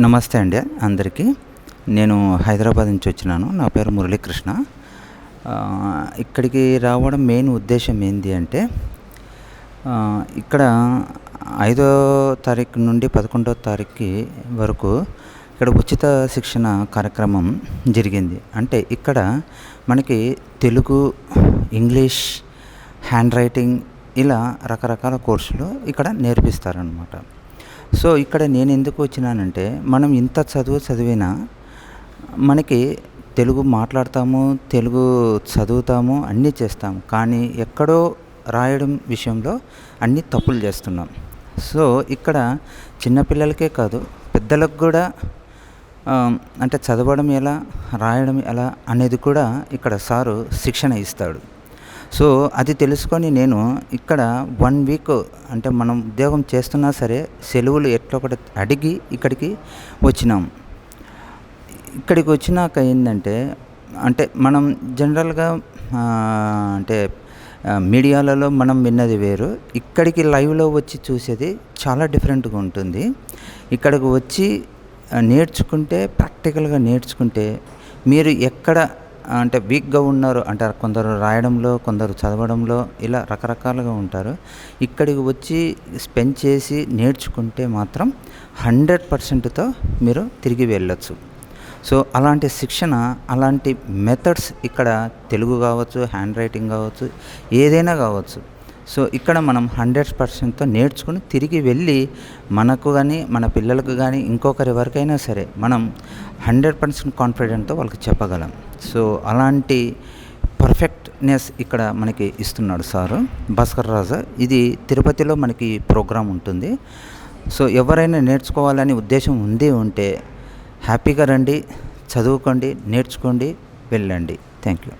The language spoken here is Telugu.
నమస్తే అండి అందరికీ. నేను హైదరాబాద్ నుంచి వచ్చినాను. నా పేరు మురళీకృష్ణ. ఇక్కడికి రావడం మెయిన్ ఉద్దేశం ఏంటి అంటే ఇక్కడ ఐదో తారీఖు నుండి పదకొండో తారీఖు వరకు ఇక్కడ ఉచిత శిక్షణ కార్యక్రమం జరిగింది. అంటే ఇక్కడ మనకి తెలుగు ఇంగ్లీష్ హ్యాండ్ రైటింగ్ ఇలా రకరకాల కోర్సులు ఇక్కడ నేర్పిస్తారనమాట సో ఇక్కడ నేను ఎందుకు వచ్చినానంటే మనం ఇంత చదువు చదివినా మనకి తెలుగు మాట్లాడతాము తెలుగు చదువుతాము అన్నీ చేస్తాము. కానీ ఎక్కడో రాయడం విషయంలో అన్ని తప్పులు చేస్తున్నాం. సో ఇక్కడ చిన్నపిల్లలకే కాదు పెద్దలకు కూడా అంటే చదవడం ఎలా రాయడం ఎలా అనేది కూడా ఇక్కడ సారు శిక్షణ ఇస్తాడు. సో అది తెలుసుకొని నేను ఇక్కడ వన్ వీక్ అంటే మనం ఉద్యోగం చేస్తున్నా సరే సెలవులు ఎట్లా ఒకటి అడిగి ఇక్కడికి వచ్చినాం. ఇక్కడికి వచ్చినాక ఏంటంటే అంటే మనం జనరల్గా అంటే మీడియాలలో మనం విన్నది వేరు. ఇక్కడికి లైవ్లో వచ్చి చూసేది చాలా డిఫరెంట్గా ఉంటుంది. ఇక్కడికి వచ్చి నేర్చుకుంటే ప్రాక్టికల్గా నేర్చుకుంటే మీరు ఎక్కడ అంటే వీక్గా ఉన్నారు అంటే కొందరు రాయడంలో కొందరు చదవడంలో ఇలా రకరకాలుగా ఉంటారు. ఇక్కడికి వచ్చి స్పెండ్ చేసి నేర్చుకుంటే మాత్రం హండ్రెడ్ పర్సెంట్తో మీరు తిరిగి వెళ్ళొచ్చు. సో అలాంటి శిక్షణ అలాంటి మెథడ్స్ ఇక్కడ తెలుగు కావచ్చు హ్యాండ్ రైటింగ్ కావచ్చు ఏదైనా కావచ్చు. సో ఇక్కడ మనం హండ్రెడ్ పర్సెంట్తో నేర్చుకుని తిరిగి వెళ్ళి మనకు కానీ మన పిల్లలకు కానీ ఇంకొకరి వరకైనా సరే మనం హండ్రెడ్ పర్సెంట్ కాన్ఫిడెంట్తో వాళ్ళకి చెప్పగలం. సో అలాంటి పర్ఫెక్ట్నెస్ ఇక్కడ మనకి ఇస్తున్నాడు సారు భాస్కర్ రాజా. ఇది తిరుపతిలో మనకి ప్రోగ్రాం ఉంటుంది. సో ఎవరైనా నేర్చుకోవాలని ఉద్దేశం ఉంది ఉంటే హ్యాపీగా రండి చదువుకోండి నేర్చుకోండి వెళ్ళండి. Thank you.